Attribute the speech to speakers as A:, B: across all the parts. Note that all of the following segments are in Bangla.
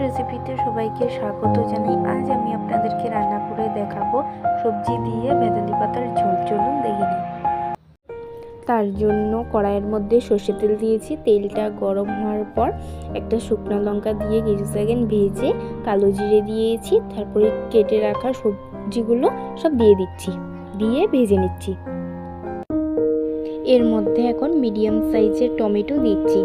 A: রেসিপিতে সবাইকে স্বাগত জানাই। আজ আমি আপনাদেরকে রান্না করে দেখাবো সবজি দিয়ে ভেদালি পাতার ঝোল। চলুন দেখে নিই। তার জন্য কড়াইয়ের মধ্যে সর্ষে তেল দিয়েছি। তেলটা গরম হওয়ার পর একটা শুকনো লঙ্কা দিয়ে কিছু সেকেন্ড ভেজে কালো জিরে দিয়েছি। তারপরে কেটে রাখা সবজিগুলো সব দিয়ে দিচ্ছি। দিয়ে ভেজে নিচ্ছি। এর মধ্যে এখন মিডিয়াম সাইজের টমেটো দিচ্ছি।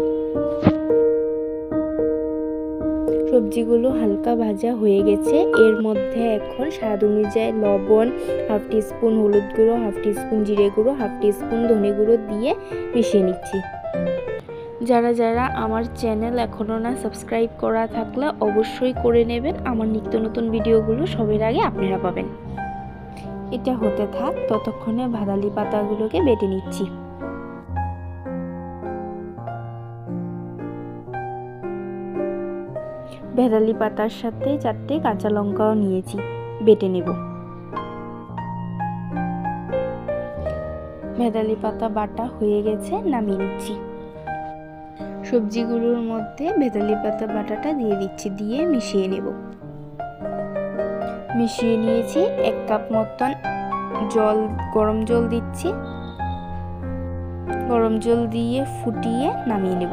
A: সবজিগুলো হালকা ভাজা হয়ে গেছে। এর মধ্যে এখন স্বাদ অনুযায়ী লবণ, হাফ টিস্পুন হলুদ গুঁড়ো, হাফ টিস্পুন জিরে গুঁড়ো, হাফ টিস্পুন ধনে গুঁড়ো দিয়ে মিশিয়ে নিচ্ছি। যারা যারা আমার চ্যানেল এখনও না সাবস্ক্রাইব করা থাকলে অবশ্যই করে নেবেন। আমার নিত্য নতুন ভিডিওগুলো সবের আগে আপনারা পাবেন। এটা হতে থাক, ততক্ষণে ভাদালি পাতাগুলোকে বেটে নিচ্ছি। ভেদালি পাতার সাথে চারটে কাঁচা লঙ্কাও নিয়েছি, বেটে নেব। ভেদালি পাতা বাটা হয়ে গেছে, নামিয়ে নিচ্ছি। সবজিগুলোর মধ্যে ভেদালি পাতা বাটাটা দিয়ে দিচ্ছি, দিয়ে মিশিয়ে নেব। মিশিয়ে নিয়েছি এক কাপ মতন জল, গরম জল দিচ্ছি। গরম জল দিয়ে ফুটিয়ে নামিয়ে নেব।